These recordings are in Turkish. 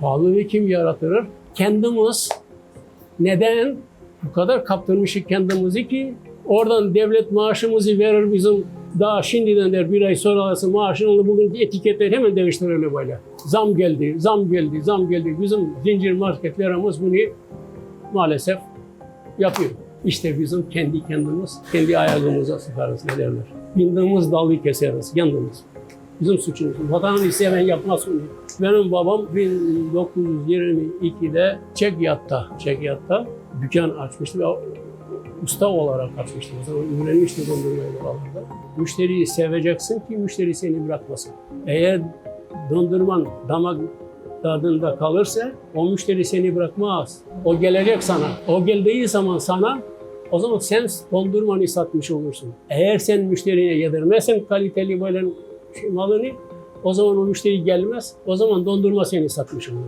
Pahalı ve kim yaratır? Kendimiz neden bu kadar kaptırmışız kendimizi ki oradan devlet maaşımızı verir bizim daha şimdiden der bir ay sonra alırsın maaşını bugün etiketler hemen değiştirir böyle. Zam geldi, zam geldi, zam geldi. Bizim zincir marketlerimiz bunu maalesef yapıyor. İşte bizim kendi kendimiz, kendi ayağımıza sıkarız ne derler. Bindiğimiz dalı keseriz, yandığımız. Bizim suçumuz. Vatanı seven yapmaz bunu. Benim babam 1922'de Çekyatta, Çekyatta dükkan açmıştı ve usta olarak açmıştı. O zaman öğrenmişti dondurmayı oralarda. Müşteriyi seveceksin ki müşteri seni bırakmasın. Eğer dondurman damak tadında kalırsa o müşteri seni bırakmaz. O gelecek sana. O geldiği zaman sana o zaman sen dondurmanı satmış olursun. Eğer sen müşteriye yedirmezsen kaliteli böyle şey malını o zaman o müşteri gelmez. O zaman dondurma seni satmış olur.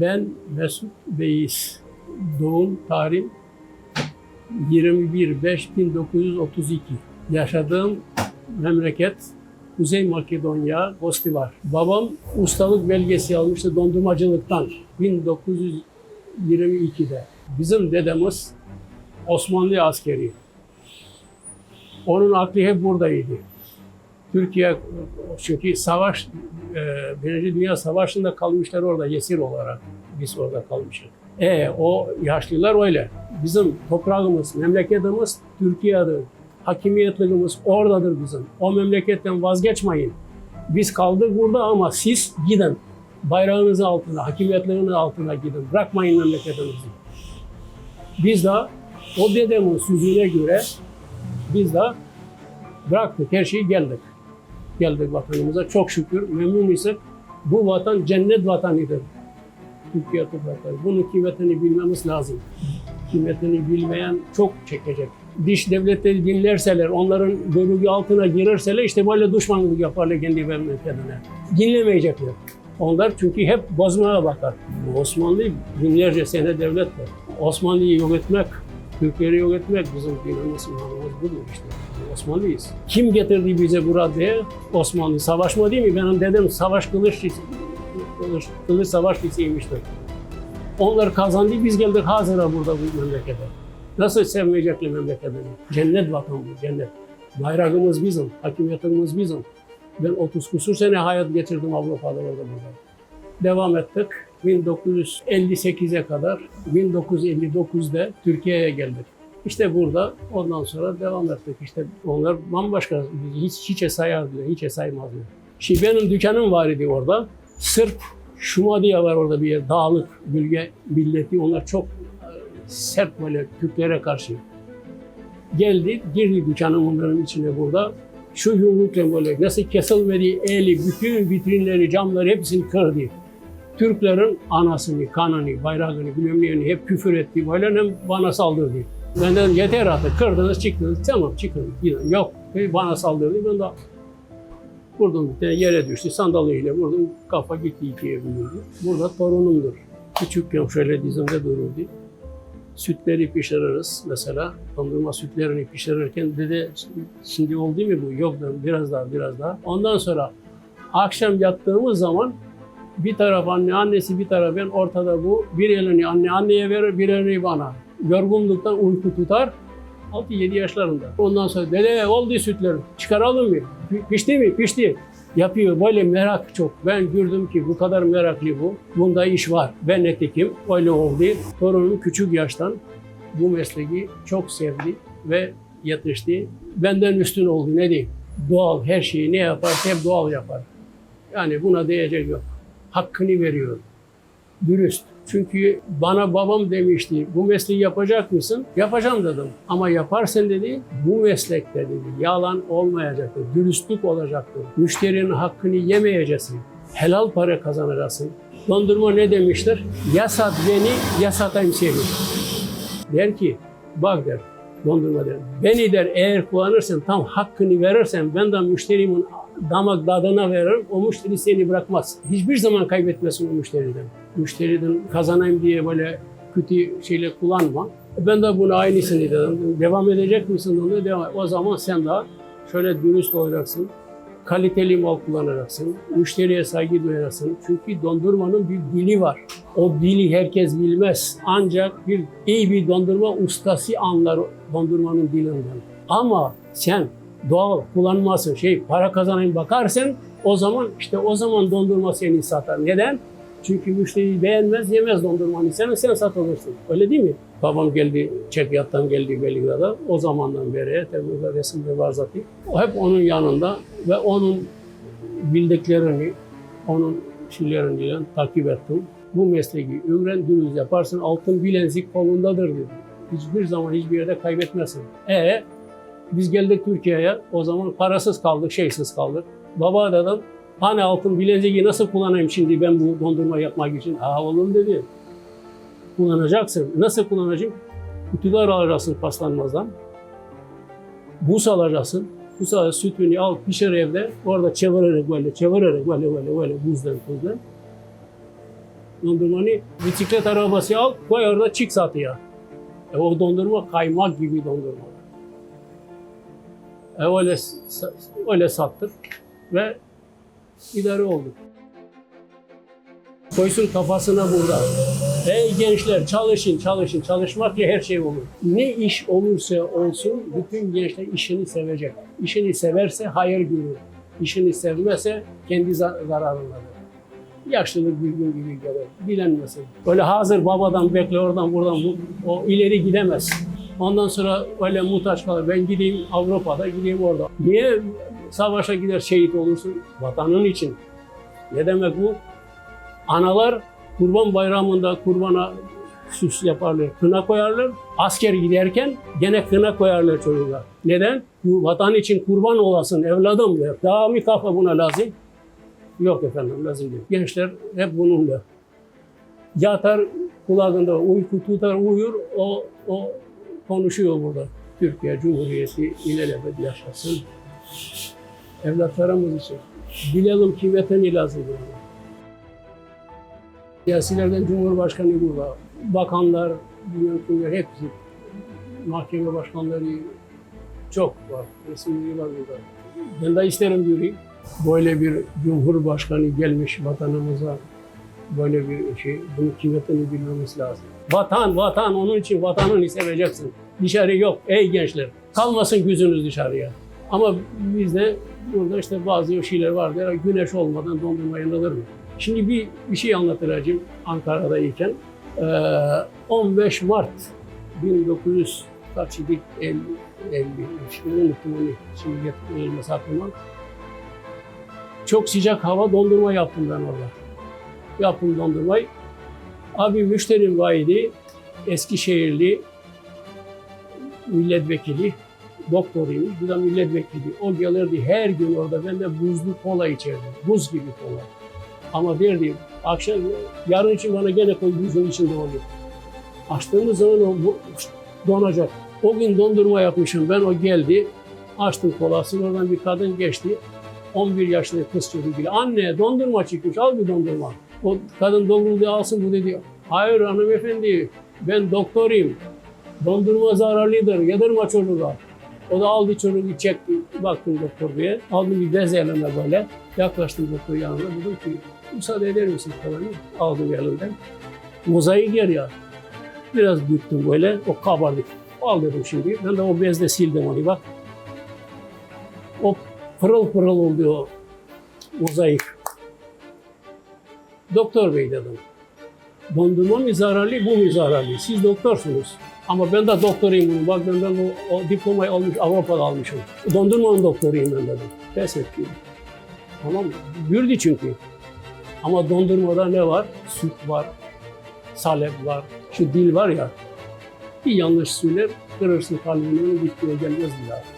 Ben Mesut Beyiz. Doğum tarihim 21.5.1932. Yaşadığım memleket Kuzey Makedonya, Gostivar. Babam ustalık belgesi almıştı dondurmacılıktan 1922'de. Bizim dedemiz Osmanlı askeri. Onun aklı hep buradaydı. Türkiye çünkü savaş, e, Birinci Dünya Savaşı'nda kalmışlar orada yesir olarak. Biz orada kalmışız. E o yaşlılar öyle. Bizim toprağımız, memleketimiz Türkiye'dir. Hakimiyetliğimiz oradadır bizim. O memleketten vazgeçmeyin. Biz kaldık burada ama siz gidin. Bayrağınızın altına, hakimiyetliğinin altına gidin. Bırakmayın memleketinizi. Biz de o dedemin sözüne göre biz de bıraktık her şeyi geldik. Geldik vatanımıza çok şükür memnun isek bu vatan cennet vatanıdır. Türkiye toprakları. Bunun kıymetini bilmemiz lazım. Kıymetini bilmeyen çok çekecek. Diş devletleri dinlerseler, onların bölüğü altına girerseler işte böyle düşmanlık yaparlar kendi memleketine. Dinlemeyecekler. Onlar çünkü hep bozmaya bakar. Osmanlı binlerce sene devlet var. Osmanlı'yı yok etmek, Türkleri yok etmek bizim dinamız, imanımız budur işte. Osmanlıyız. Kim getirdi bize buraya? Osmanlı. Savaşma değil mi? Benim dedem savaş kılıç, kılıç, kılıç savaşçısıymıştır. Onlar kazandı, biz geldik hazıra burada bu memlekete. Nasıl sevmeyecekler memleketini? Cennet vatan bu, cennet. Bayrağımız bizim, hakimiyetimiz bizim. Ben 30 kusur sene hayat geçirdim Avrupa'da orada burada. Devam ettik. 1958'e kadar 1959'da Türkiye'ye geldik. İşte burada ondan sonra devam ettik. İşte onlar bambaşka, hiç hiçe sayardılar, hiçe saymazlar. Şimdi benim dükkanım var idi orada. Sırp Şuma diye var orada bir yer, dağlık bölge milleti. Onlar çok e, sert böyle Türklere karşı. Geldi, girdi dükkanım onların içine burada. Şu yumrukla böyle nasıl kesilmedi eli, bütün vitrinleri, camları hepsini kırdı. Türklerin anasını, kanını, bayrağını, bilmem hep küfür etti. Böyle hem bana saldırdı. Ben dedim yeter artık kırdınız çıktınız. Tamam çıkın gidin. Yok bana saldırdı. Ben de vurdum bir tane yere düştü. Sandalyeyle vurdum. Kafa gitti ikiye bölündü. Burada torunumdur. Küçükken şöyle dizimde dururdu. Sütleri pişiririz mesela. Dondurma sütlerini pişirirken dede şimdi oldu mu bu? Yok dedim biraz daha biraz daha. Ondan sonra akşam yattığımız zaman bir taraf anne, annesi bir taraf ben ortada bu. Bir elini anne anneye verir, bir elini bana. Yorgunluktan uyku tutar. 6-7 yaşlarında. Ondan sonra dede oldu sütlerim. Çıkaralım mı? Pi- Pişti mi? Pişti. Yapıyor. Böyle merak çok. Ben gördüm ki bu kadar meraklı bu. Bunda iş var. Ben netikim. Öyle oldu. Torunum küçük yaştan bu mesleği çok sevdi ve yetişti. Benden üstün oldu. Ne diyeyim? Doğal her şeyi ne yaparsa hep doğal yapar. Yani buna diyecek yok hakkını veriyor. Dürüst. Çünkü bana babam demişti, bu mesleği yapacak mısın? Yapacağım dedim. Ama yaparsan dedi, bu meslekte dedi, yalan olmayacaktır, dürüstlük olacaktır. Müşterinin hakkını yemeyeceksin. Helal para kazanacaksın. Dondurma ne demiştir? Ya sat beni, ya satayım seni. Der ki, bak der, dondurma der. Beni der eğer kullanırsan, tam hakkını verirsen, ben de müşterimin damak tadına veririm. O müşteri seni bırakmaz. Hiçbir zaman kaybetmesin o müşteriden. Müşteriden kazanayım diye böyle kötü şeyler kullanma. Ben de bunu aynısını dedim. Devam edecek misin? Onu devam. O zaman sen de şöyle dürüst olacaksın. Kaliteli mal kullanacaksın. Müşteriye saygı duyacaksın. Çünkü dondurmanın bir dili var. O dili herkes bilmez. Ancak bir iyi bir dondurma ustası anlar dondurmanın dilinden. Ama sen doğal kullanmasın, şey para kazanayım bakarsın o zaman işte o zaman dondurma seni satar. Neden? Çünkü müşteri beğenmez, yemez dondurmanı. Sen, sen satılırsın. Öyle değil mi? Babam geldi, Çekyat'tan geldi Belgrad'a. O zamandan beri, tabii resimde var zaten. Hep onun yanında ve onun bildiklerini, onun şeylerini takip ettim. Bu mesleği öğren, dürüst yaparsın, altın bilezik kolundadır dedi. Hiçbir zaman hiçbir yerde kaybetmezsin. E biz geldik Türkiye'ye, o zaman parasız kaldık, şeysiz kaldık. Baba dedim, hani altın bileziği nasıl kullanayım şimdi ben bu dondurma yapmak için? Aa oğlum dedi, kullanacaksın. Nasıl kullanacağım? Kutular alacaksın paslanmazdan. Buz alacaksın. Buz alacaksın, sütünü al, pişir evde. Orada çevirerek böyle, çevirerek böyle, böyle, böyle buzdan, buzdan. Dondurmanı bisiklet arabası al, koy orada çık satıya. E, o dondurma kaymak gibi dondurma. E, öyle, öyle sattık ve idare olduk. Koysun kafasına burada. Ey gençler çalışın, çalışın. Çalışmakla her şey olur. Ne iş olursa olsun bütün gençler işini sevecek. İşini severse hayır görür. İşini sevmezse kendi za- zararındadır. Yaşlılık gün gibi gelir. Bilenmesin. Böyle hazır babadan bekle oradan buradan bu, o ileri gidemez. Ondan sonra öyle muhtaç kalır. Ben gideyim Avrupa'da, gideyim orada. Niye savaşa gider şehit olursun? Vatanın için. Ne demek bu? Analar kurban bayramında kurbana süs yaparlar, kına koyarlar. Asker giderken gene kına koyarlar çocuğa. Neden? Bu vatan için kurban olasın evladım der. Daha mı kafa buna lazım? Yok efendim lazım değil. Gençler hep bununla. Yatar kulağında uyku tutar uyur o, o konuşuyor burada. Türkiye Cumhuriyeti ilelebet yaşasın. Evlatlarımız için. Bilelim ki vatani lazım. Yani. Siyasilerden Cumhurbaşkanı burada, bakanlar, bilmem hepsi, mahkeme başkanları çok var, resimleri var burada. Ben de isterim göreyim. Böyle bir Cumhurbaşkanı gelmiş vatanımıza, böyle bir şey, bunun kıymetini bilmemiz lazım. Vatan, vatan, onun için vatanını seveceksin. Dışarı yok, ey gençler. Kalmasın gözünüz dışarıya. Ama bizde burada işte bazı şeyler var. Der, güneş olmadan dondurma yanılır mı? Şimdi bir, bir şey anlatacağım Ankara'dayken. Ee, 15 Mart 1900 kaç idik? 50, 50, şimdi unuttum onu. Şimdi gelmesi aklıma. Çok sıcak hava dondurma yaptım ben orada. Yaptım dondurmayı. Abi müşterim vardı. Eskişehirli milletvekili doktoruymuş. Bu da milletvekili. O gelirdi her gün orada ben de buzlu kola içerdim. Buz gibi kola. Ama derdi akşam yarın için bana gene koy buzun içinde oluyor. Açtığımız zaman o donacak. O gün dondurma yapmışım ben o geldi. Açtım kolasını oradan bir kadın geçti. 11 yaşlı kız çocuğu gibi. Anne dondurma çıkmış al bir dondurma. O kadın dondurmayı alsın bu dedi. Hayır hanımefendi ben doktoruyum. Dondurma zararlıdır. Yedirme çocuğa. O da aldı çocuğu çekti. Baktım doktor diye. Aldım bir bez elime böyle. Yaklaştım doktor yanına. Dedim ki müsaade eder misin falan. Aldım elinden. Mozaik yer ya. Biraz büktüm böyle. O kabardı. Al dedim şimdi. Ben de o bezle sildim onu bak. Pırıl pırıl oldu o mozaik. Doktor bey dedim. Dondurma mı zararlı, bu mu zararlı? Siz doktorsunuz. Ama ben de doktoruyum. Bak ben, ben o, o diplomayı almış, Avrupa'da almışım. Dondurmanın doktoruyum ben dedim. Pes etti. Tamam mı? Gürdü çünkü. Ama dondurmada ne var? Süt var, salep var, şu dil var ya. Bir yanlış söyler, kırırsın kalbini, bitmiyor gelmez bir daha.